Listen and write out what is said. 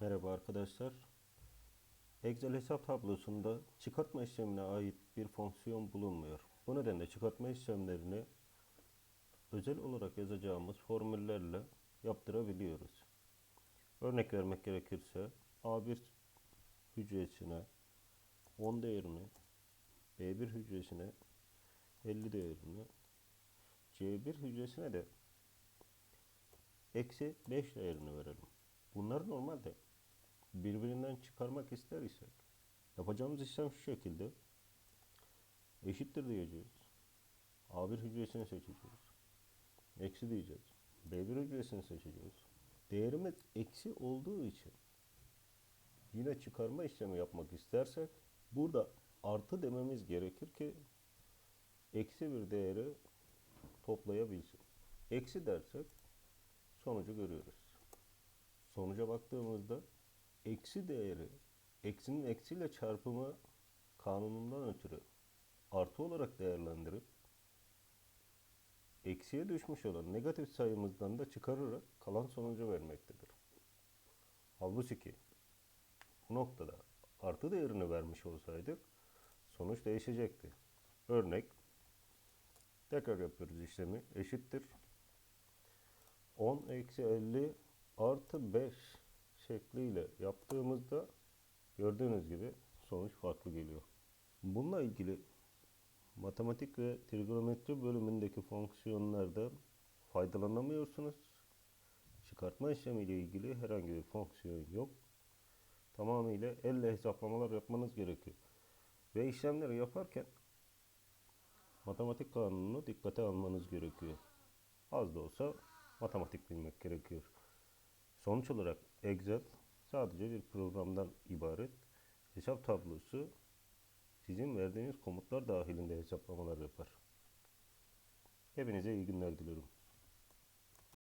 Merhaba arkadaşlar. Excel hesap tablosunda çıkartma işlemine ait bir fonksiyon bulunmuyor. Bu nedenle çıkartma işlemlerini özel olarak yazacağımız formüllerle yaptırabiliyoruz. Örnek vermek gerekirse A1 hücresine 10 değerini, B1 hücresine 50 değerini, C1 hücresine de eksi 5 değerini verelim. Bunları normalde birbirinden çıkarmak ister isek yapacağımız işlem şu şekilde eşittir diyeceğiz. A1 hücresini seçeceğiz. Eksi diyeceğiz. B1 hücresini seçeceğiz. Değerimiz eksi olduğu için yine çıkarma işlemi yapmak istersek burada artı dememiz gerekir ki eksi bir değeri toplayabilsin. Eksi dersek sonucu görüyoruz. Sonuca baktığımızda eksi değeri eksinin eksiyle çarpımı kanunundan ötürü artı olarak değerlendirip eksiye düşmüş olan negatif sayımızdan da çıkararak kalan sonucu vermektedir. Halbuki bu noktada artı değerini vermiş olsaydık sonuç değişecekti. Örnek tekrar yapıyoruz işlemi eşittir 10 eksi 50 artı 5 şekliyle yaptığımızda gördüğünüz gibi sonuç farklı geliyor. Bununla ilgili matematik ve trigonometri bölümündeki fonksiyonlarda faydalanamıyorsunuz. Çıkartma işlemiyle ilgili herhangi bir fonksiyon yok. Tamamıyla elle hesaplamalar yapmanız gerekiyor. Ve işlemleri yaparken matematik kanununu dikkate almanız gerekiyor. Az da olsa matematik bilmek gerekiyor. Sonuç olarak Excel sadece bir programdan ibaret. Hesap tablosu sizin verdiğiniz komutlar dahilinde hesaplamalar yapar. Hepinize iyi günler diliyorum.